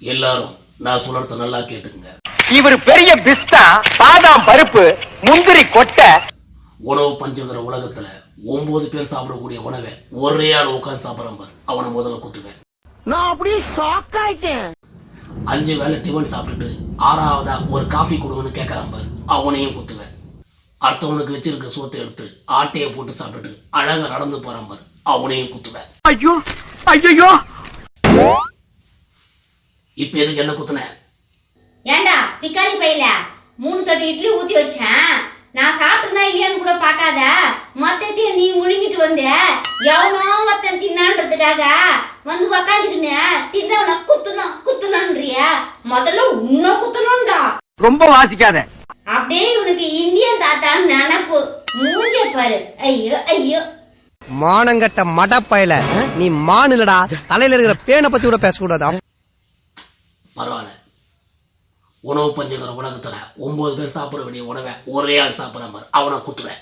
எல்லாரும் நான் சொல்றத நல்லா கேட்டுக்குங்க. இவர் பெரிய பிஸ்தா பாதாம் பருப்பு முந்திரி கொட்டை. உணவு பஞ்சங்கிற உலகத்துல ஒன்பது பேர் சாப்பிடக்கூடிய உணவை ஒரே ஆள் உட்கார்ந்து சாப்பிடறான் பாரு. அவனை முதல்ல குத்துவேன் நான் அப்படியே ஷாக் ஆயிட்டேன். அஞ்சு வேளை டிஃபன் சாப்பிட்டுட்டு ஆறாவதா ஒரு காஃபி கொடுங்கன்னு கேட்கறான் பாரு. அவனையும் குத்துவேன் அடுத்தவனுக்கு வச்சிருக்க சோத்தை எடுத்து ஆட்டையை போட்டு சாப்பிட்டுட்டு அழகா நடந்து போறான் பாரு. அவனையும் குத்துவேன் ஐயோ ஐயோ இப்ப எதுக்கு என்ன குத்துன? ஏண்டா பிக்காளி பையில? மூணு தட்டு இட்லி ஊத்தி வச்சேன். நான் சாப்பிட்டனா இல்லையான்னு கூட பார்க்காத. மொத்தத்தையும் நீ முழுங்கிட்டு வந்த எவனோ மொத்தம் தின்னான்றதுக்காக வந்து உக்காந்துக்கின்னு தின்னவன குத்தணும் குத்தணும்ன்றிய. முதல்ல உன்னை குத்தணும்டா. ரொம்ப வாசிக்காத. அப்படியே இவனுக்கு இந்தியன் தாத்தான்னு நினப்பு. மூஞ்ச பாரு. ஐயோ ஐயோ. மானங்கட்ட மடப்பயல நீ மானுலடா தலையில இருக்கிற பேனை பத்தி கூட பேசக்கூடாது பரவாயில்ல. உணவு பஞ்சங்கிற உலகத்தில் ஒம்பது பேர் சாப்பிட வேண்டிய உணவை ஒரே ஆள் சாப்பிட்ற மாதிரி அவனை குத்துறேன்